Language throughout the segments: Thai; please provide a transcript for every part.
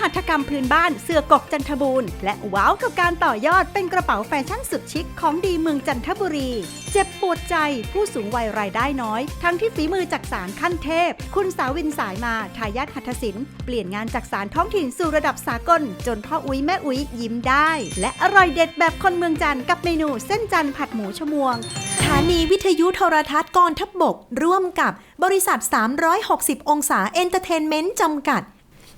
หัตถกรรมพื้นบ้านเสื้อกกจันทบูรณ์และว้าวกับการต่อยอดเป็นกระเป๋าแฟชั่นสุดชิคของดีเมืองจันทบุรี เจ็บปวดใจผู้สูงวัยรายได้น้อย ทั้งที่ฝีมือจากสารขั้นเทพ คุณสาวินสายมาทายาทหัตถศิลป์เปลี่ยนงานจากสารท้องถิ่นสู่ระดับสากล จนพ่ออุ้ยแม่อุ้ยยิ้มได้ และอร่อยเด็ดแบบคนเมืองจันทร์กับเมนูเส้นจันทร์ผัดหมูชมวงสถานีวิทยุโทรทัศน์กองทัพบก ร่วมกับบริษัท 360 องศาเอนเตอร์เทนเมนต์จำกัด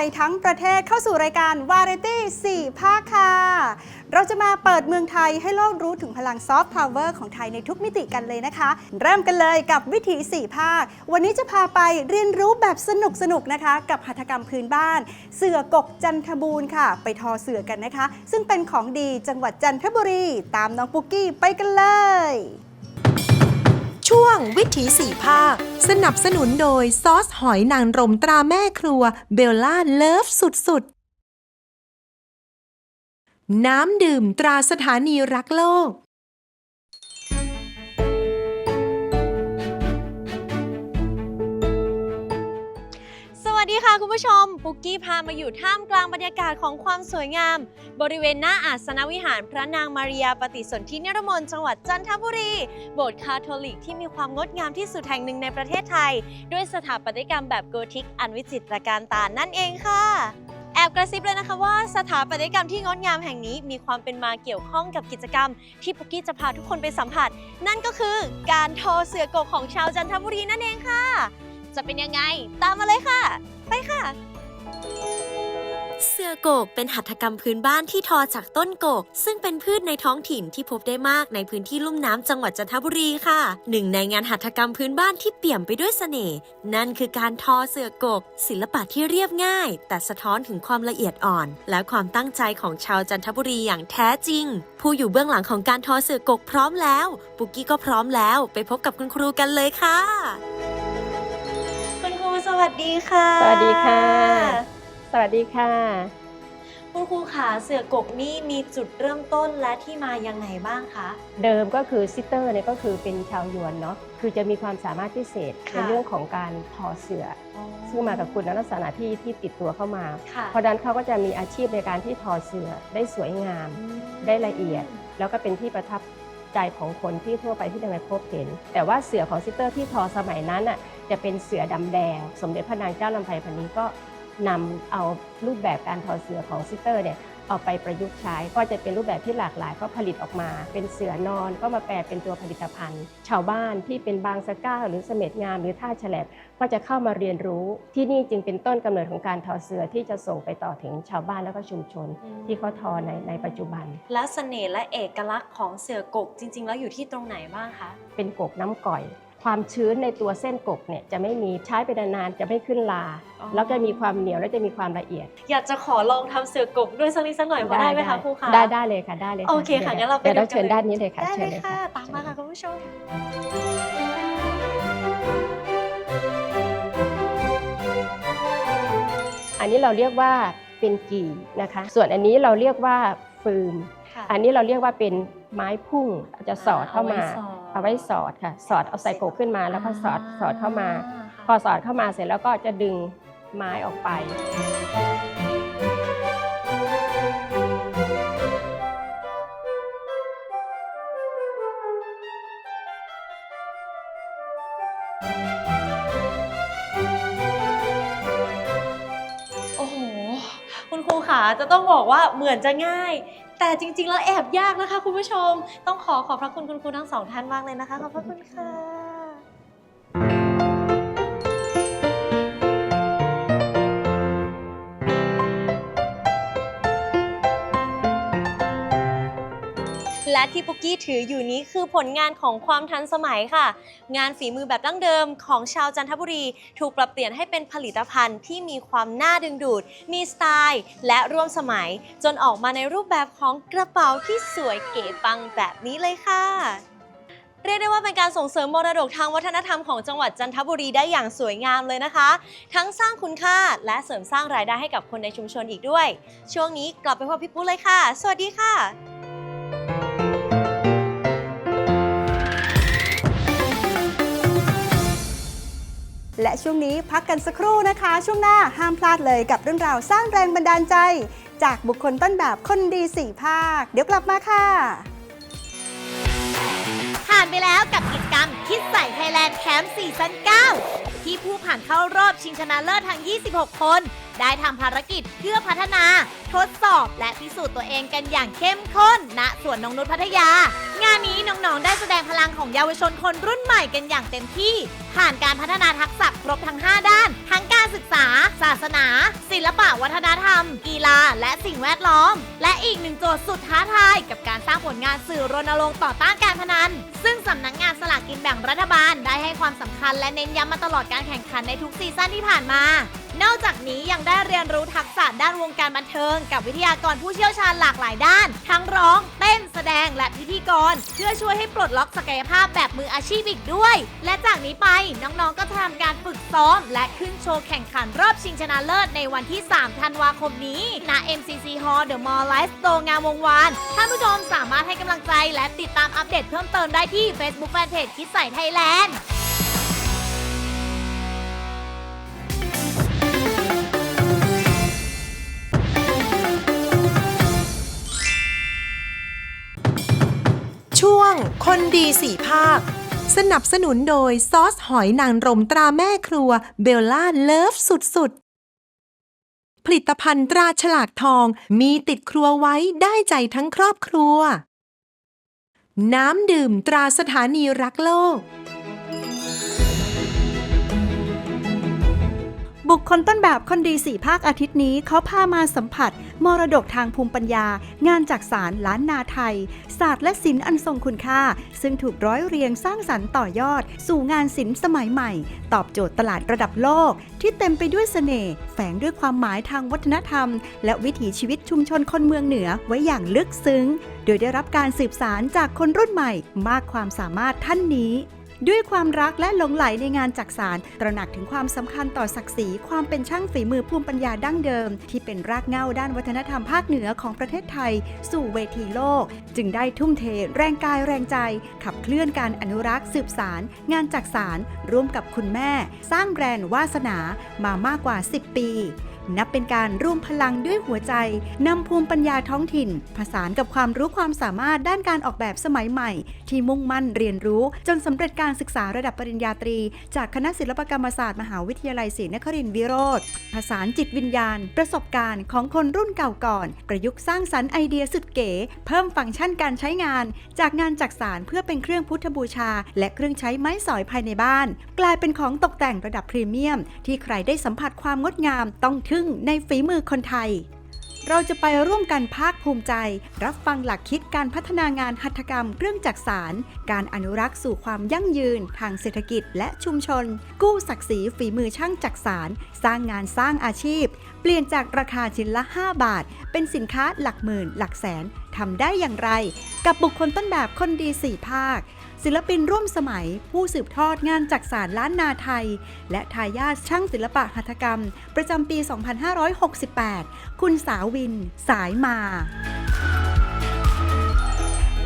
ทยทั้งประเทศเข้าสู่รายการ Variety 4ภาคค่ะ เราจะมาเปิดเมืองไทยให้โลกรู้ถึงพลังซอฟต์พาวเวอร์ของไทยในทุกมิติกันเลยนะคะ เริ่มกันเลยกับวิถี4ภาค วันนี้จะพาไปเรียนรู้แบบสนุกสนุกนะคะ กับหัตถกรรมพื้นบ้าน เสือกกจันทบูรณ์ค่ะ ไปทอเสือกันนะคะ ซึ่งเป็นของดีจังหวัดจันทบุรี ตามน้องปุกกี้ไปกันเลย ช่วงวิถีสี่ภาค สนับสนุนโดยซอสหอยนางรมตราแม่ครัวเบลล่าเลิฟสุดๆ น้ำดื่มตราสถานีรักโลก ค่ะคุณผู้ชม ปุกกี้พามาอยู่ท่ามกลางบรรยากาศของความสวยงาม บริเวณหน้าอาสนวิหารพระนางมาริยาปฏิสนธินรมนจังหวัดจันทบุรี โบสถ์คาทอลิกที่มีความงดงามที่สุดแห่งหนึ่งในประเทศไทย ด้วยสถาปัตยกรรมแบบโกธิกอันวิจิตรการตานั่นเองค่ะแอบกระซิบเลยนะคะว่าสถาปัตยกรรมที่งดงามแห่งนี้มีความเป็นมาเกี่ยวข้องกับกิจกรรม ที่ปุกกี้จะพาทุกคนไปสัมผัส นั่นก็คือการทอเสือกกของชาวจันทบุรีนั่นเองค่ะ จะเป็นยังไง ตามมาเลยค่ะ ไปค่ะ เสือโกกเป็นหัตถกรรมพื้นบ้านที่ทอจากต้นโกก ซึ่งเป็นพืชในท้องถิ่นที่พบได้มากในพื้นที่ลุ่มน้ำจังหวัดจันทบุรีค่ะหนึ่งในงานหัตถกรรมพื้นบ้านที่เปี่ยมไปด้วยเสน่ห์นั่นคือการทอเสือโกก ศิลปะที่เรียบง่าย แต่สะท้อนถึงความละเอียดอ่อน และความตั้งใจของชาวจันทบุรีอย่างแท้จริง ผู้อยู่เบื้องหลังของการทอเสือกกพร้อมแล้ว ปุกกี้ก็พร้อมแล้ว ไปพบกับคุณครูกันเลยค่ะ สวัสดีค่ะ สวัสดีค่ะ สวัสดีค่ะ คุณครูขาเสือกกนี่มีจุดเริ่มต้นและที่มายังไงบ้างคะ เดิมก็คือซิสเตอร์เนี่ยก็คือเป็นชาวยวนเนาะ คือจะมีความสามารถพิเศษค่ะในเรื่องของการทอเสืออซึ่งมากับคุณลักษณะที่ที่ติดตัวเข้ามาค่ะเพราะฉะนั้นเขาก็จะมีอาชีพในการที่ทอเสือได้สวยงาม ได้ละเอียด แล้วก็เป็นที่ประทับใจของคนที่ทั่วไปที่ได้มาพบเห็น แต่ว่าเสือของซิสเตอร์ที่ทอสมัยนั้นอะ จะเป็นเสือดำแดง สมเด็จพระนางเจ้าลำไพพันนี้ก็นำเอารูปแบบการทอเสือของซิสเตอร์เนี่ยเอาไปประยุกต์ใช้ ก็จะเป็นรูปแบบที่หลากหลายก็ผลิตออกมา เป็นเสือนอนก็มาแปลเป็นตัวผลิตภัณฑ์ ชาวบ้านที่เป็นบางสะก้า หรือเสม็ดงามหรือท่าแฉลบก็จะเข้ามาเรียนรู้ ที่นี่จึงเป็นต้นกำเนิดของการทอเสือที่จะส่งไปต่อถึงชาวบ้านแล้วก็ชุมชน ที่เขาทอในในปัจจุบัน และเสน่ห์และเอกลักษณ์ของเสือกกจริง ๆ แล้วอยู่ที่ตรงไหนบ้างคะเป็นกกน้ำก่อย ความชื้นในตัวเส้นกกเนี่ยจะไม่มีใช้ไปนานๆจะไม่ขึ้นลา อ๋อ แล้วจะมีความเหนียวและจะมีความละเอียดอยากจะขอลองทำเสือกกด้วยสักนิดสักหน่อยพอได้ไหมคะครูคะ ได้ได้เลยค่ะได้เลยโอเคค่ะงั้นเราไปเดี๋ยวเราดูกัน เชิญเลยด้านนี้เลยค่ะได้เชิเลญยค่ะ ตามมาค่ะคุณผู้ชม อันนี้เราเรียกว่าเป็นกี่นะคะ ส่วนอันนี้เราเรียกว่าฟืมค่ะอันนี้เราเรียกว่าเป็นไม้พุ่งจะสอดเข้ามา เอา เอาไว้ไว้สสออดดค่ะ สอดเอาใส่กกขึ้นมาแล้วก็สอดสอดเข้ามาพค่ะอสอดเข้ามาเสร็จแล้วก็จะดึงไม้ออกไป โอ้โห คุณครูขาจะต้องบอกว่าเหมือนจะง่าย แต่จริงๆแล้วแอบยากนะคะคุณผู้ชม ต้องขอขอบพระคุณคุณครูทั้งสองท่านมากเลยนะคะ ขอบพระคุณค่ะ และที่ปุกกี้ถืออยู่นี้คือผลงานของความทันสมัยค่ะ งานฝีมือแบบดั้งเดิมของชาวจันทบุรี ถูกปรับเปลี่ยนให้เป็นผลิตภัณฑ์ที่มีความน่าดึงดูด มีสไตล์ และร่วมสมัย จนออกมาในรูปแบบของกระเป๋าที่สวยเก๋ปังแบบนี้เลยค่ะเรียกได้ว่าเป็นการส่งเสริมมรดกทางวัฒนธรรมของจังหวัดจันทบุรีได้อย่างสวยงามเลยนะคะ ทั้งสร้างคุณค่าและเสริมสร้างรายได้ให้กับคนในชุมชนอีกด้วย ช่วงนี้กลับไปพบพี่ปุ๊เลยค่ะ สวัสดีค่ะ และช่วงนี้พักกันสักครู่นะคะ ช่วงหน้าห้ามพลาดเลยกับเรื่องราวสร้างแรงบันดาลใจ จากบุคคลต้นแบบคนดีสี่ภาค เดี๋ยวกลับมาค่ะานไปแล้วกับกิจกรรมคิดใส่ไทยแลนด์แคมป์ซีซั่น9 ที่ผู้ผ่านเข้ารอบชิงชนะเลิศทั้ง 26 คน ได้ทำภารกิจเพื่อพัฒนา ทดสอบและพิสูจน์ตัวเองกันอย่างเข้มข้นณสวนนงนุชพัทยา งานนี้น้อง ๆ ได้แสดงพลังของเยาวชนคนรุ่นใหม่กันอย่างเต็มที่ ผ่านการพัฒนาทักษะครบทั้ง 5 ด้าน ทั้ง ศึกษา ศาสนา ศิลปะวัฒนธรรม กีฬา และสิ่งแวดล้อม และอีกหนึ่งโจทย์สุดท้าทาย กับการสร้างผลงานสื่อรณรงค์ต่อต้านการพนัน ซึ่งสำนักงานสลากกินแบ่งรัฐบาลได้ให้ความสำคัญและเน้นย้ำมาตลอดการแข่งขันในทุกซีซั่นที่ผ่านมา นอกจากนี้ยังได้เรียนรู้ทักษะด้านวงการบันเทิง กับวิทยากรผู้เชี่ยวชาญหลากหลายด้าน ทั้งร้อง เต้น แสดงและพิธีกร เพื่อช่วยให้ปลดล็อกศักยภาพแบบมืออาชีพอีกด้วย และจากนี้ไปน้องๆก็จะทำการฝึกซ้อม และขึ้นโชว์แข่งขันรอบชิงชนะเลิศในวันที่ 3 ธันวาคมนี้ณ MCC Hall The Mall Live Store งามวงวานท่านผู้ชมสามารถให้กำลังใจและติดตามอัปเดตเพิ่มเติมได้ที่ Facebook Fanpage คิดใส่ไทยแลนด์ คนดีสี่ภาค สนับสนุนโดยซอสหอยนางรมตราแม่ครัวเบลล่าเลิฟสุดๆ ผลิตภัณฑ์ตราฉลากทองมีติดครัวไว้ได้ใจทั้งครอบครัว น้ำดื่มตราสถานีรักโลก บุคคลต้นแบบคนดีสี่ภาคอาทิตย์นี้เขาพามาสัมผัส มรดกทางภูมิปัญญา งานจากสารล้านนาไทย ศาสตร์และศิลป์อันทรงคุณค่า ซึ่งถูกร้อยเรียงสร้างสรรค์ต่อยอด สู่งานศิลป์สมัยใหม่ ตอบโจทย์ตลาดระดับโลก ที่เต็มไปด้วยเสน่ห์แฝงด้วยความหมายทางวัฒนธรรม และวิถีชีวิตชุมชนคนเมืองเหนือไว้อย่างลึกซึ้ง โดยได้รับการสืบสารจากคนรุ่นใหม่ มากความสามารถท่านนี้ ด้วยความรักและหลงไหลในงานจักสาร ตระหนักถึงความสำคัญต่อศักดิ์ศรีความเป็นช่างฝีมือภูมิปัญญาดั้งเดิม ที่เป็นรากเหง้าด้านวัฒนธรรมภาคเหนือของประเทศไทย สู่เวทีโลก จึงได้ทุ่มเทแรงกายแรงใจ ขับเคลื่อนการอนุรักษ์สืบสารงานจักสารร่วมกับคุณแม่ สร้างแบรนด์วาสนา มามากกว่า 10 ปี นับเป็นการร่วมพลังด้วยหัวใจนำภูมิปัญญาท้องถิ่น ผสานกับความรู้ความสามารถด้านการออกแบบสมัยใหม่ ที่มุ่งมั่นเรียนรู้ จนสำเร็จการศึกษาระดับปริญญาตรี จากคณะศิลปกรรมศาสตร์มหาวิทยาลัยศรีนครินทร์วิโรธผสานจิตวิญญาณ ประสบการณ์ของคนรุ่นเก่าก่อน ประยุกต์สร้างสรรค์ไอเดียสุดเก๋ เพิ่มฟังก์ชันการใช้งาน จากงานจักสารเพื่อเป็นเครื่องพุทธบูชา และเครื่องใช้ไม้สอยภายในบ้าน กลายเป็นของตกแต่งระดับพรีเมียม ที่ใครได้สัมผัสความงดงามต้องทึ่งในฝีมือคนไทย เราจะไปร่วมกันภาคภูมิใจ รับฟังหลักคิดการพัฒนางานหัตถกรรมเครื่องจักสาร การอนุรักษ์สู่ความยั่งยืน ทางเศรษฐกิจและชุมชน กู้ศักดิ์ศรีฝีมือช่างจักสาร สร้างงานสร้างอาชีพ เปลี่ยนจากราคาชิ้นละ 5 บาท เป็นสินค้าหลักหมื่น หลักแสนทำได้อย่างไร กับบุคคลต้นแบบคนดีสี่ภาค ศิลปินร่วมสมัย ผู้สืบทอดงานจักสารล้านนาไทย และทายาทช่างศิลปะหัตถกรรม ประจำปี 2568 คุณสาวิน สายมา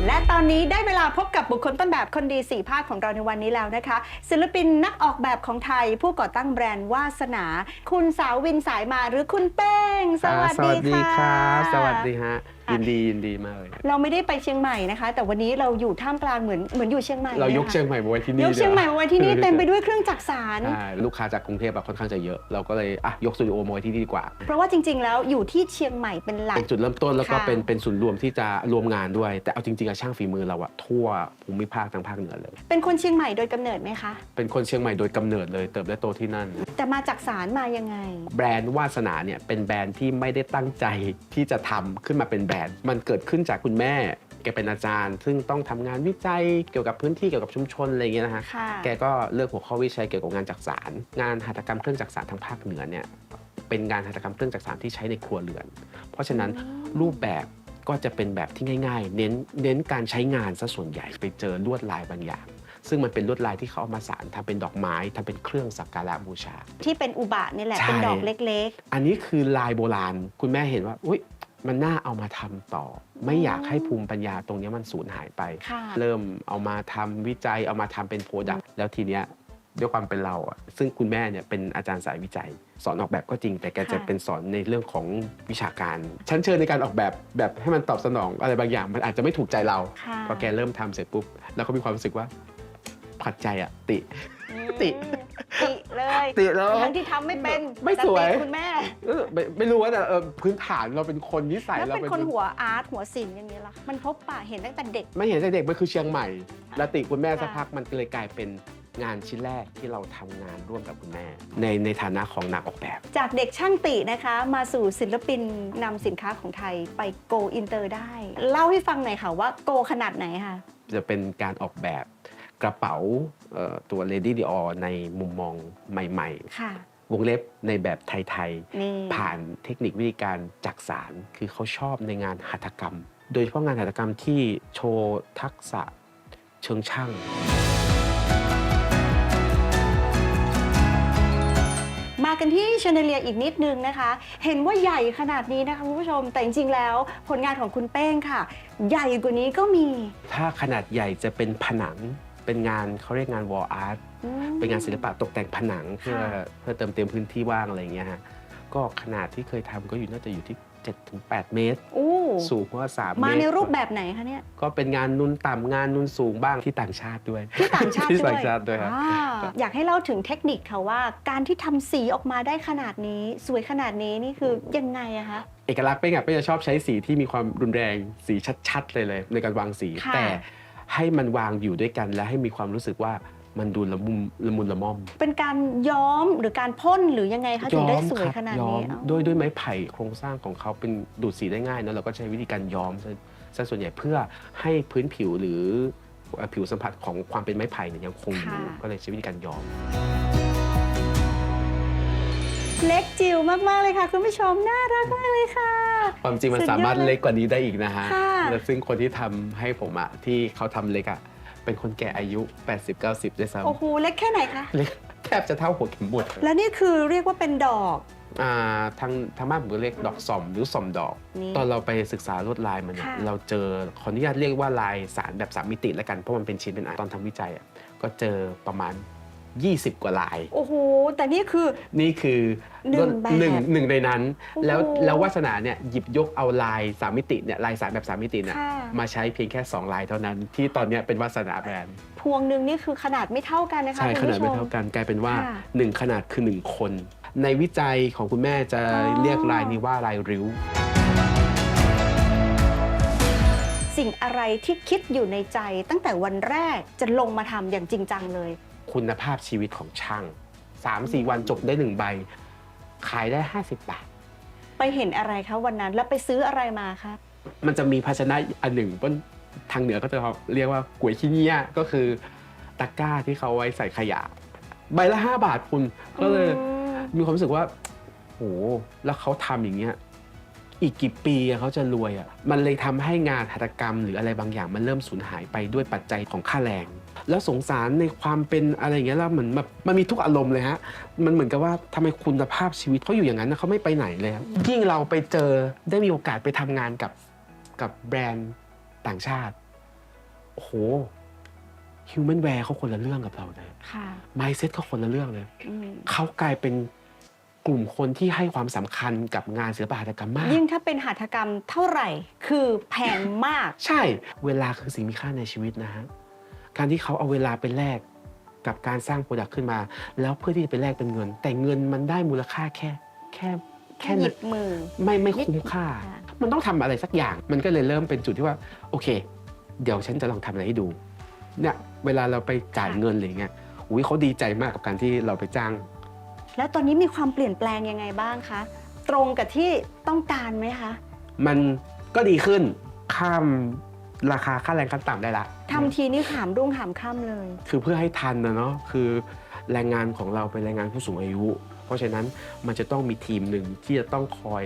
และตอนนี้ได้เวลาพบกับบุคคลต้นแบบคนดีสี่ภาคของเราในวันนี้แล้วนะคะ ศิลปินนักออกแบบของไทย ผู้ก่อตั้งแบรนด์วาสนา คุณสาววินสายมาหรือคุณเป้ง สวัสดีวัสดีค่ะครับ สวัสดีฮะ ค่ะ ยินดียินดีมากเลย เราไม่ได้ไปเชียงใหม่นะคะ แต่วันนี้เราอยู่ท่ามกลางเหมือนเหมือนอยู่เชียงใหม่เรายกนะคะเชียงใหม่มาไว้ที่นี่ยกเชียงใหม่มาไว้ที่นี่ดี๋วเต็มไปด้วยเครื่องจักสาร ใช่ลูกค้าจากกรุงเทพแบบค่อนข้างจะเยอะ เราก็เลยอะยกสตูดิโอมาไว้ที่นี่ดีกว่า เพราะว่าจริง ๆ แล้วอยู่ที่เชียงใหม่เป็นหลัก เป็นจุดเริ่มต้นแล้วก็ค่ะ เป็นเป็นศูนย์รวมที่จะรวมงานด้วย แต่เอาจริงๆอะช่างฝีมือเราอะทั่วภูมิภาคทางภาคเหนือเลย เป็นคนเชียงใหม่โดยกำเนิดไหมคะ เป็นคนเชียงใหม่โดยกำเนิดเลยเติบและโตที่นั่น แต่มาจากสารมายังไง แบรนด์วาสนาเนี่ยเป็นแบรนด์ที่ไม่ได้ตั้งใจที่จะทำขึ้นมาเป็นแบรนด์มันเกิดขึ้นจากคุณแม่แกเป็นอาจารย์ ซึ่งต้องทำงานวิจัยเกี่ยวกับพื้นที่เกี่ยวกับชุมชนอะไรอย่างเงี้ยนะฮะค่ะแกก็เลือกหัวข้อวิจัยเกี่ยวกับงานจักสารงานหัตถกรรมเครื่องจักสารทางภาคเหนือเนี่ยเป็นงานหัตถกรรมเครื่องจักสารที่ใช้ในครัวเรือน เพราะฉะนั้นรูปแบบก็จะเป็นแบบที่ง่าย ๆ เน้นเน้นการใช้งานซะส่วนใหญ่ไปเจอลวดลายบางอย่าง ซึ่งมันเป็นลวดลายที่เขาเอามาสารทำเป็นดอกไม้ทำเป็นเครื่องสักการะบูชา ที่เป็นอุบะนี่แหละใช่เป็นดอกเล็กอันนี้คือลายโบราณ คุณแม่เห็นว่าอุ้ย มันน่าเอามาทำต่อ ไม่อยากให้ภูมิปัญญาตรงนี้มันสูญหายไปค่ะเริ่มเอามาทำวิจัยเอามาทำเป็นโปรดักต์แล้วทีเนี้ยด้วยความเป็นเราอะซึ่งคุณแม่เนี่ยเป็นอาจารย์สายวิจัย สอนออกแบบก็จริง แต่แกจะค่ะเป็นสอนในเรื่องของวิชาการ ชั้นเชิญในการออกแบบแบบให้มันตอบสนองอะไรบางอย่าง มันอาจจะไม่ถูกใจเราๆค่ะพอแกเริ่มทำเสร็จปุ๊บ แล้วก็มีความรู้สึกว่าผัดใจอะติอืมติ ติเลยติแล้วทั้งที่ทำไม่เป็นไม่สวย แต่ติคุณแม่เออไม่ไม่รู้ว่าแต่เออพื้นฐานเราเป็นคนนิสัยแล้วเราเป็นคนหัวอาร์ตหัวศิลป์อย่างนี้ล่ะมันพบปะเห็นตั้งแต่เด็ก ไม่เห็นแต่เด็กมันคือเชียงใหม่ แล้วติคุณแม่ค่ะสักพักมันก็เลยกลายเป็นงานชิ้นแรกที่เราทำงานร่วมกับคุณแม่ ในในฐานะของนักออกแบบ จากเด็กช่างตินะคะ มาสู่ศิลปินนำสินค้าของไทยไปโกอินเตอร์ได้ เล่าให้ฟังหน่อยค่ะว่าโกขนาดไหนคะจะเป็นการออกแบบ กระเป๋าเอ่อตัว Lady Dior ในมุมมองใหม่ค่ะๆวงเล็บในแบบไทยนี่ๆผ่านเทคนิควิธีการจักสาร คือเขาชอบในงานหัตถกรรม โดยเฉพาะงานหัตถกรรมที่โชว์ทักษะเชิงช่างมากันที่ชาเนเลียอีกนิดนึงนะคะ เห็นว่าใหญ่ขนาดนี้นะคะคุณผู้ชม แต่จริงๆแล้วผลงานของคุณเป้งค่ะ ใหญ่กว่านี้ก็มี ถ้าขนาดใหญ่จะเป็นผนัง เป็นงานเขาเรียกงาน wall art อืม เป็นงานศิลปะตกแต่งผนังเพื่อค่ะ เพื่อเติมเต็มพื้นที่ว่างอะไรอย่างเงี้ยฮะก็ขนาดที่เคยทำก็อยู่น่าจะอยู่ที่7-8เมตรอู้สูงว่า3เมตรมาในรูปแบบไหนคะเนี่ยก็เป็นงานนุนต่ำงานนุนสูงบ้างที่ต่างชาติด้วย ที่ต่างชาติที่ด้วยต่างชาติด้วยครับอ่าอยากให้เล่าถึงเทคนิคค่ะว่า การที่ทำสีออกมาได้ขนาดนี้ สวยขนาดนี้นี่คือยังไงอะคะ เอกลักษณ์เป้งอะเป้งจะชอบใช้สีที่มีความรุนแรงสีชัดๆเลยเลยในการวางสี ค่ะ แต่ ให้มันวางอยู่ด้วยกันและให้มีความรู้สึกว่ามันดูละมุมละมุนละม่อม เป็นการย้อมหรือการพ่นหรือยังไงคะถึงได้สวยครับขนาดย้อนี้มเอ้าด้วยด้วยไม้ไผ่โครงสร้างของเขาเป็นดูดสีได้ง่ายเนอะเราก็ใช้วิธีการย้อมซะซะส่วนใหญ่เพื่อให้พื้นผิวหรือเอ่อผิวสัมผัสของความเป็นไม้ไผ่เนี่ยยังคงอยู่ค่ะก็เลยใช้วิธีการย้อม เล็กจิ๋วมาก ๆ เลยค่ะ คุณผู้ชมน่ารักมากเลยค่ะ ความจริงมันสุดยอดสามารถเล็กกว่านี้ได้อีกนะฮะค่ะ และซึ่งคนที่ทำให้ผมอะที่เขาทำเล็กอะเป็นคนแก่อายุ 80-90 ด้วยซ้โอ้โหเล็กแค่ไหนคะำเล็กแทบจะเท่าหัวเข็มบุตรและนี่คือเรียกว่าเป็นดอก อ่าทางทางบ้านผมก็เรียกดอกสอมหรือสอมดอก นี่ตอนเราไปศึกษาลวดลายมันเนี่ยค่ะ เราเจอขออนุญาตเรียกว่าลายสารแบบสามมิติแล้วกันเพราะมันเป็นชิ้นเป็นอันตอนทำวิจัยอะก็เจอประมาณ 20 กว่าลาย โอ้โห แต่นี่คือ นี่คือหนึ่งแบบหนึ่งหนึ่งในนั้น โอ้โหแล้วแล้ววาสนาเนี่ยหยิบยกเอาลายสามมิติเนี่ยลายสารแบบสามมิติเนี่ยค่ะ มาใช้เพียงแค่ 2 ลายเท่านั้นที่ตอนเนี้ยเป็นวาสนาแบรนด์ พวงหนึ่งนี่คือขนาดไม่เท่ากันนะคะใช่คุณขนาดผู้ชไม่ม เท่ากันกลายเป็นว่า ค่ะ1 ขนาดคือ 1 คน ในวิจัยของคุณแม่จะอ๋อ เรียกลายนี้ว่าลายริ้ว สิ่งอะไรที่คิดอยู่ในใจตั้งแต่วันแรกจะลงมาทำอย่างจริงจังเลย คุณภาพชีวิตของช่าง 3-4 วันจบได้1ใบ ขายได้ 50 บาท ไปเห็นอะไรคะวันนั้นแล้วไปซื้ออะไรมาคะมันจะมีภาชนะอันหนึ่งบนทางเหนือก็จะเรียกว่าก๋วยขี้เงี้ยก็คือตะกร้าที่เขาไว้ใส่ขยะ ใบละ 5 บาทคุณก็เลยอืมมีความรู้สึกว่าโหแล้วเขาทำอย่างเงี้ยอีกกี่ปีอะเขาจะรวยอะมันเลยทำให้งานหัตถกรรม หรืออะไรบางอย่างมันเริ่มสูญหายไปด้วยปัจจัยของค่าแรง แล้วสงสารในความเป็นอะไรอย่างเงี้ยแล้วเหมือนแบบมันมีทุกอารมณ์เลยฮะ มันเหมือนกับว่าทำไมคุณภาพชีวิตเขาอยู่อย่างนั้นนะเขาไม่ไปไหนเลยครับยิ่งเราไปเจอได้มีโอกาสไปทำงานกับกับแบรนด์ต่างชาติ โอ้โหฮิวแมนแวร์เขาคนละเรื่องกับเราเลยค่ะไมเซ็ตเขาคนละเรื่องเลย อืมเขากลายเป็นกลุ่มคนที่ให้ความสำคัญกับงานศิลปหัตถกรรมมาก ยิ่งถ้าเป็นหัตถกรรมเท่าไหร่ คือแพงมาก ใช่ เวลาคือสิ่งมีค่าในชีวิตนะฮะ การที่เขาเอาเวลาไปแลกกับการสร้างโปรดักต์ขึ้นมา แล้วเพื่อที่จะไปแลกเป็นเงิน แต่เงินมันได้มูลค่าแค่ แค่แค่หยิบมือ ไม่ไม่คุ้มค่าค่ะมันต้องทำอะไรสักอย่าง มันก็เลยเริ่มเป็นจุดที่ว่า โอเค เดี๋ยวฉันจะลองทำอะไรให้ดู เนี่ยเวลาเราไปจ่ายเงินอะไรเงี้ยอุ้ยเขาดีใจมากกับการที่เราไปจ้าง แล้วตอนนี้มีความเปลี่ยนแปลงยังไงบ้างคะตรงกับที่ต้องการไหมคะ มันก็ดีขึ้นข้าม ราคาค่าแรงขั้นต่ำได้ละ ทำทีนี่ขามรุ่งขามค่ำเลย คือเพื่อให้ทันนะเนาะคือแรงงานของเราเป็นแรงงานผู้สูงอายุ เพราะฉะนั้นมันจะต้องมีทีมหนึ่งที่จะต้องคอย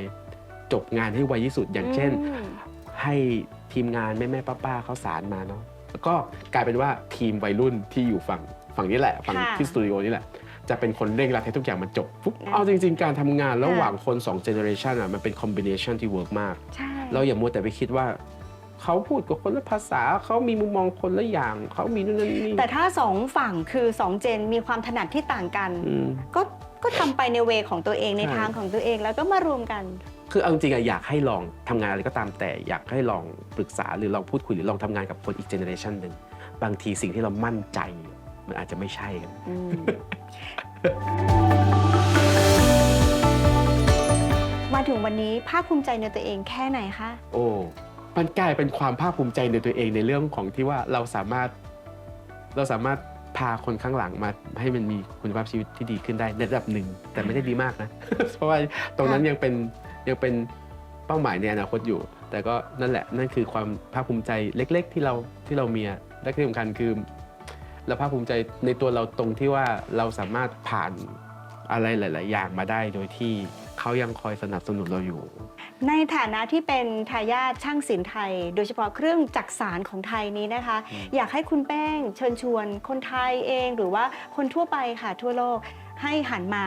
จบงานให้ไวที่สุด อย่างเช่น อืม ให้ทีมงานแม่แม่ป้าป้าๆเขาสารมาเนาะแล้วก็กลายเป็นว่าทีมวัยรุ่นที่อยู่ฝั่งฝั่งนี้แหละ ฝั่งค่ะที่สตูดิโอนี่แหละ จะเป็นคนเร่งรัดให้ทุกอย่างมันจบปุ๊บนะเอาจริง ๆ การทำงานระค่ะหว่างคน2 generation อะมันเป็นคอมบิเนชันที่เวิร์กมาก ใช่ เราอย่ามัวแต่ไปคิดว่า เขาพูดกับคนละภาษาเขามีมุมมองคนละอย่างเขามีนู่นนั่นนี่แต่ถ้าสองฝั่งคือสองเจนมีความถนัดที่ต่างกัน อืม ก็ก็ทำไปในเวของตัวเองในใช่ ทางของตัวเองแล้วก็มารวมกัน คือเอาจริงๆอะอยากให้ลองทำงานอะไรก็ตามแต่อยากให้ลองปรึกษาหรือลองพูดคุยหรือลองทำงานกับคนอีกเจเนอเรชันหนึ่งบางทีสิ่งที่เรามั่นใจ มันอาจจะไม่ใช่กัน อืมมาถึงวันนี้ภาคภูมิใจในตัวเองแค่ไหนคะ โอ้ มันกลายเป็นความภาคภูมิใจในตัวเองในเรื่องของที่ว่าเราสามารถเราสามารถพาคนข้างหลังมาให้มันมีคุณภาพชีวิตที่ดีขึ้นได้ในระดับหนึ่ง แต่ไม่ได้ดีมากนะ เพราะว่าตรงนั้นยังเป็นยังเป็นเป้าหมายในอนาคตอยู่ แต่ก็นั่นแหละนั่นคือความภาคภูมิใจเล็ก ๆ ที่เราที่เรามีและที่สำคัญคือเราภาคภูมิใจในตัวเราตรงที่ว่าเราสามารถผ่าน อะไรหลาย ๆ อย่างมาได้โดยที่เขายังคอยสนับสนุนเราอยู่ ในฐานะที่เป็นทายาทช่างศิลป์ไทย โดยเฉพาะเครื่องจักสานของไทยนี้นะคะอืมอยากให้คุณแป้งเชิญชวนคนไทยเองหรือว่าคนทั่วไปค่ะทั่วโลกให้หันมา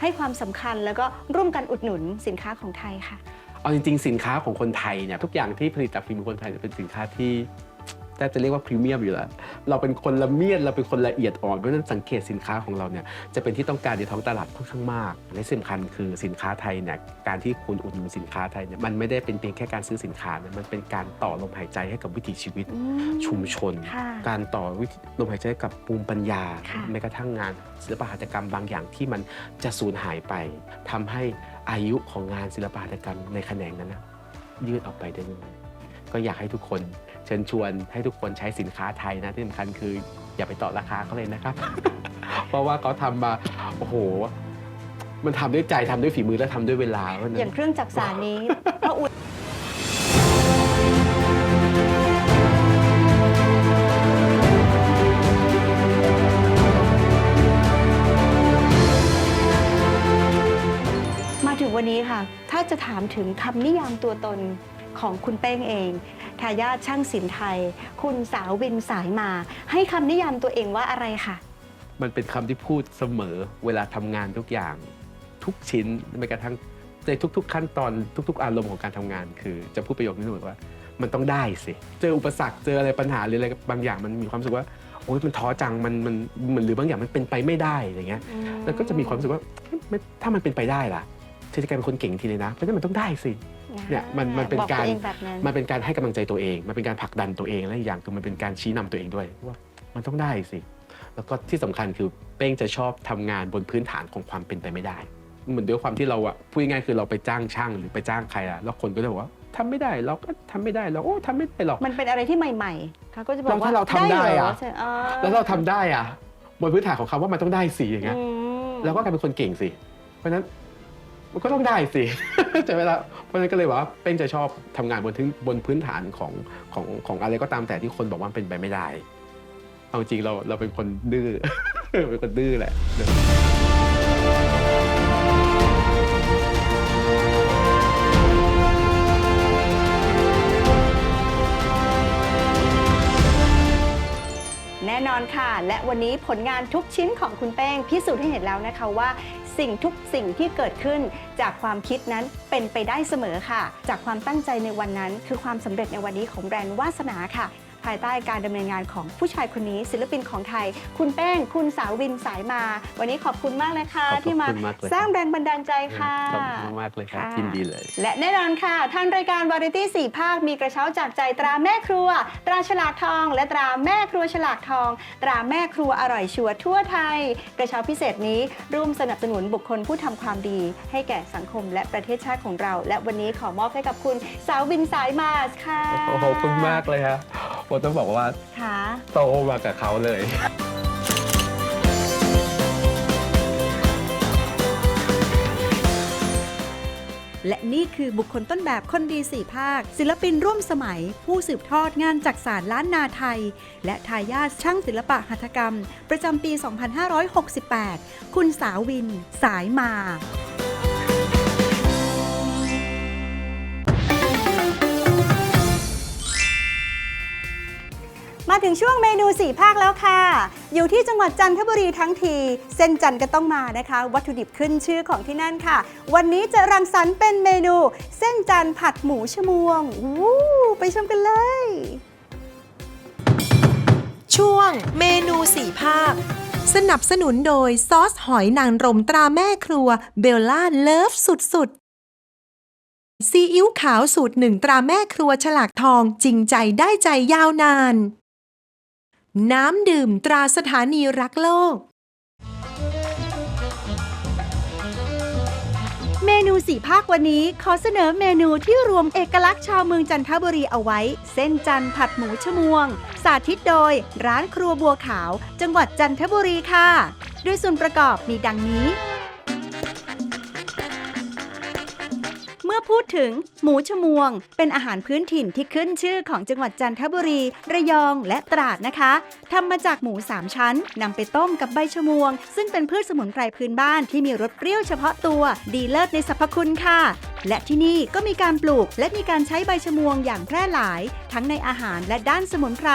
ให้ความสำคัญแล้วก็ร่วมกันอุดหนุนสินค้าของไทยค่ะ เอาจริง ๆ สินค้าของคนไทยเนี่ยทุกอย่างที่ผลิตจากฝีมือคนไทยเนี่ยเป็นสินค้าที่ แทบจะเรียกว่าพรีเมียมอยู่แล้ว เราเป็นคนละเมียดเราเป็นคนละเอียดอ่อนเพราะฉะนั้นสังเกตสินค้าของเราเนี่ยจะเป็นที่ต้องการในท้องตลาดค่อนข้างมาก และสำคัญคือสินค้าไทยเนี่ยการที่คุณอุดหนุนสินค้าไทยเนี่ยมันไม่ได้เป็นเพียงแค่การซื้อสินค้านะมันเป็นการต่อลมหายใจให้กับวิถีชีวิตอืมชุมชนค่ะการต่อวิถีลมหายใจกับภูมิปัญญาค่ะแม้กระทั่งงานศิลปหัตถกรรมบางอย่างที่มันจะสูญหายไปทำให้อายุของงานศิลปหัตถกรรมในแขนงนั้นนะยืดออกไปได้ด้วยก็อยากให้ทุกคน เชิญชวนให้ทุกคนใช้สินค้าไทยนะที่สำคัญคืออย่าไปต่อราคาเขาเลยนะครับ เพราะว่าเขาทำมาโอ้โห มันทำด้วยใจทำด้วยฝีมือและทำด้วยเวลาเพราะฉะอนั้ย่าน งเครื่องจักสานนี้พระอุดมาถึงวันนี้ค่ะ ถ้าจะถามถึงคำนิยามตัวตนของคุณเป้งเอง ทายาทช่างศิลป์ไทย คุณสาววินสายมา ให้คำนิยามตัวเองว่าอะไรค่ะมันเป็นคำที่พูดเสมอเวลาทำงานทุกอย่าง ทุกชิ้นแม้กระทั่งในทุก ๆ ขั้นตอนทุก ๆ อารมณ์ของการทำงาน คือจะพูดประโยคนี้เสมอว่า มันต้องได้สิ เจออุปสรรคเจออะไรปัญหาหรืออะไรบางอย่างมันมีความรู้สึกว่าโอ๊ยมันท้อจังมันมันมันหรือบางอย่างมันเป็นไปไม่ได้อย่างเงี้ยแล้วก็จะมีความรู้สึกว่าเฮ้ยไม่ถ้ามันเป็นไปได้ล่ะเธอจะกลายเป็นคนเก่งทีเลยนะเพราะฉะนั้นมันต้องได้สิ เนี่ยมันมันเป็นบอกการตัวเองแบบนั้นมันเป็นการให้กำลังใจตัวเอง มันเป็นการผลักดันตัวเองและอีกอย่างคือมันเป็นการชี้นำตัวเองด้วยว่ามันต้องได้สิ แล้วก็ที่สำคัญคือเป้งจะชอบทำงานบนพื้นฐานของความเป็นไปไม่ได้ เหมือนด้วยความที่เราอะพูดง่ายๆคือเราไปจ้างช่างหรือไปจ้างใครอะแล้วคนก็จะบอกว่าทำไม่ได้เราก็ทำไม่ได้เราโอ้ทำไม่ได้หรอก มันเป็นอะไรที่ใหม่ๆเขาก็จะบอกแล้วว่าถ้าเราทำได้อะ เหรใช่อ่าแล้วเราทำได้อะบนพื้นฐานของคำว่ามันต้องได้สิอย่างเงี้ย อืม เราก็กลายเป็นคนเก่งสิ เพราะฉะนั้นมันก็ต้องได้สิ ใช่ไหมล่ะเพ ราะฉะนั้นก็เลยบอกว่าเป้งจะชอบทำงานบนบนพื้นฐานของของของอะไรก็ตามแต่ที่คนบอกว่าเป็นไปไม่ได้ เอาจริงเราเราเป็นคนดื้อเป็นคนดื้อแหละแน่นอนค่ะ และวันนี้ผลงานทุกชิ้นของคุณแป้งพิสูจน์ให้เห็นแล้วนะคะว่า สิ่งทุกสิ่งที่เกิดขึ้น จากความคิดนั้นเป็นไปได้เสมอค่ะ จากความตั้งใจในวันนั้น คือความสำเร็จในวันนี้ของแบรนด์วาสนาค่ะ ภายใต้การดำเนินงานของผู้ชายคนนี้ ศิลปินของไทย คุณแป้ง คุณสาววินสายมา วันนี้ขอบคุณมากเลยค่ะขอบพระที่มาคุณมากเลยสร้างแรงบันดาลใจค่ะขอบคุณมากๆเลยครับค่ะยินดีเลย และแน่นอนค่ะ ทางรายการวาไรตี้4ภาคมีกระเช้าจากใจตราแม่ครัว ตราฉลากทอง และตราแม่ครัวฉลากทอง ตราแม่ครัวอร่อยชัวร์ทั่วไทย กระเช้าพิเศษนี้ร่วมสนับสนุนบุคคลผู้ทำความดี ให้แก่สังคมและประเทศชาติของเรา และวันนี้ขอมอบให้กับคุณสาววินสายมาสค่ะโอ้โหขอบคุณมากเลยครับผมต้องบอกว่าค่ะ โตมากับเขาเลยจและนี่คือบุคคลต้นแบบคนดีสี่ภาค ศิลปินร่วมสมัย ผู้สืบทอดงานจักสารล้านนาไทย และทายาทช่างศิลปะหัตถกรรม ประจำปี 2568 คุณสาววิน สายมา มาถึงช่วงเมนูสี่ภาคแล้วค่ะ อยู่ที่จังหวัดจันทบุรีทั้งที เส้นจันทร์ก็ต้องมานะคะ วัตถุดิบขึ้นชื่อของที่นั่นค่ะ วันนี้จะรังสรรค์เป็นเมนู เส้นจันทร์ผัดหมูชมวงอู้ไปชมกันเลย ช่วงเมนูสี่ภาค สนับสนุนโดยซอสหอยนางรมตราแม่ครัวเบลล่าเลิฟสุดๆซีอิ๊วขาวสูตรหนึ่งตราแม่ครัวฉลากทองจริงใจได้ใจยาวนาน น้ำดื่มตราสถานีรักโลก เมนูสี่ภาควันนี้ขอเสนอเมนูที่รวมเอกลักษณ์ชาวเมืองจันทบุรีเอาไว้ เส้นจันทร์ผัดหมูชมวง สาธิตโดย ร้านครัวบัวขาว จังหวัดจันทบุรีค่ะ ด้วยส่วนประกอบมีดังนี้ ถึง หมูชมวง เป็นอาหารพื้นถิ่นที่ขึ้นชื่อของจังหวัดจันทบุรี ระยองและตราดนะคะทำมาจากหมู3ชั้นนำไปต้มกับใบชมวง ซึ่งเป็นพืชสมุนไพรพื้นบ้านที่มีรสเปรี้ยวเฉพาะตัว ดีเลิศในสรรพคุณค่ะ และที่นี่ก็มีการปลูกและมีการใช้ใบชมวงอย่างแพร่หลาย ทั้งในอาหารและด้านสมุนไพร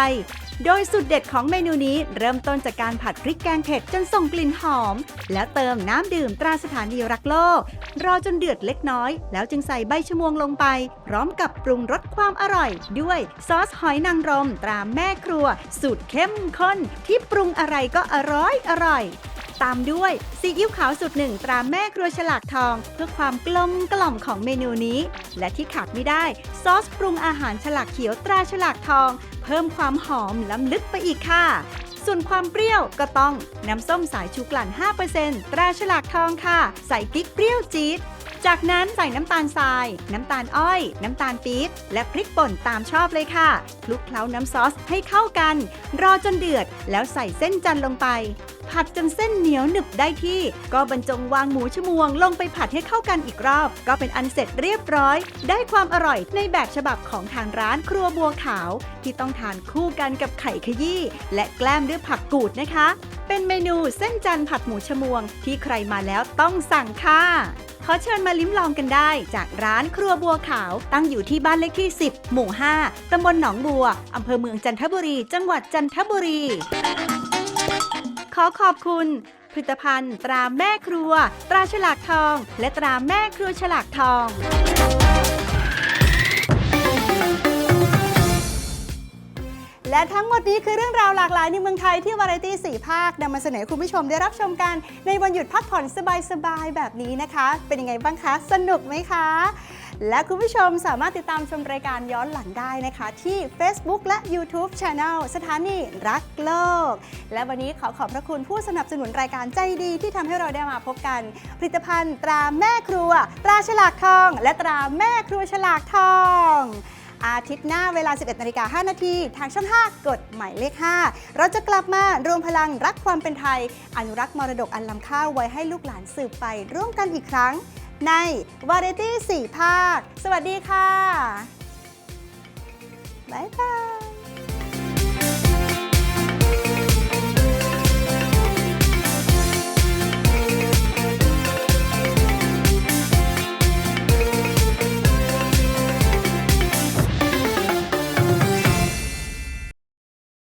โดยสุดเด็ดของเมนูนี้เริ่มต้นจากการผัดพริกแกงเผ็ดจนส่งกลิ่นหอม แล้วเติมน้ำดื่มตราสถานีรักโลก รอจนเดือดเล็กน้อย แล้วจึงใส่ใบชะมวงลงไป พร้อมกับปรุงรสความอร่อย ด้วยซอสหอยนางรมตราแม่ครัว สูตรเข้มข้นที่ปรุงอะไรก็อร่อยอร่อย ตามด้วยซีอิ๊วขาวสูตรหนึ่งตราแม่ครัวฉลากทอง เพื่อความกลมกล่อมของเมนูนี้ และที่ขาดไม่ได้ ซอสปรุงอาหารฉลากเขียวตราฉลากทอง เพิ่มความหอมล้ำลึกไปอีกค่ะ ส่วนความเปรี้ยวก็ต้องน้ำส้มสายชูกลั่น 5%ตราฉลากทองค่ะ ใส่กิ๊กเปรี้ยวจี๊ด จากนั้นใส่น้ำตาลทราย น้ำตาลอ้อย น้ำตาลปี๊บ และพริกป่นตามชอบเลยค่ะ คลุกเคล้าน้ำซอสให้เข้ากัน รอจนเดือด แล้วใส่เส้นจันทร์ลงไป ผัดจนเส้นเหนียวหนึบได้ที่ ก็บรรจงวางหมูชมวงลงไปผัดให้เข้ากันอีกรอบ ก็เป็นอันเสร็จเรียบร้อย ได้ความอร่อยในแบบฉบับของทางร้านครัวบัวขาว ที่ต้องทานคู่กันกับไข่ขยี้และแกล้มด้วยผักกูดนะคะ เป็นเมนูเส้นจันทร์ผัดหมูชมวง ที่ใครมาแล้วต้องสั่งค่ะ ขอเชิญมาลิ้มลองกันได้ จากร้านครัวบัวขาว ตั้งอยู่ที่บ้านเลขที่ 10 หมู่ 5 ตำบลหนองบัว อำเภอเมืองจันทบุรี จังหวัดจันทบุรี ขอขอบคุณผลิตภัณฑ์ ตราแม่ครัว ตราฉลากทอง และตราแม่ครัวฉลากทอง และทั้งหมดนี้คือเรื่องราวหลากหลายในเมืองไทยที่วาไรตี้สี่ภาคนำมาเสนอคุณผู้ชมได้รับชมกันในวันหยุดพักผ่อนสบายๆแบบนี้นะคะ เป็นยังไงบ้างคะ สนุกไหมคะ และคุณผู้ชมสามารถติดตามชมรายการย้อนหลังได้นะคะ ที่ Facebook และ YouTube Channel สถานีรักโลก และวันนี้ขอขอบพระคุณผู้สนับสนุนรายการใจดีที่ทำให้เราได้มาพบกัน ผลิตภัณฑ์ตราแม่ครัว ตราฉลากทอง และตราแม่ครัวฉลากทอง อาทิตย์หน้าเวลา 11นาฬิกา5นาทีทางช่อง 5 กดหมายเลข 5 เราจะกลับมารวมพลังรักความเป็นไทย อนุรักษ์มรดกอันล้ำค่าไว้ให้ลูกหลานสืบไปร่วมกันอีกครั้ง ในวาไรตี้4ภาค สวัสดีค่ะ บ๊ายบาย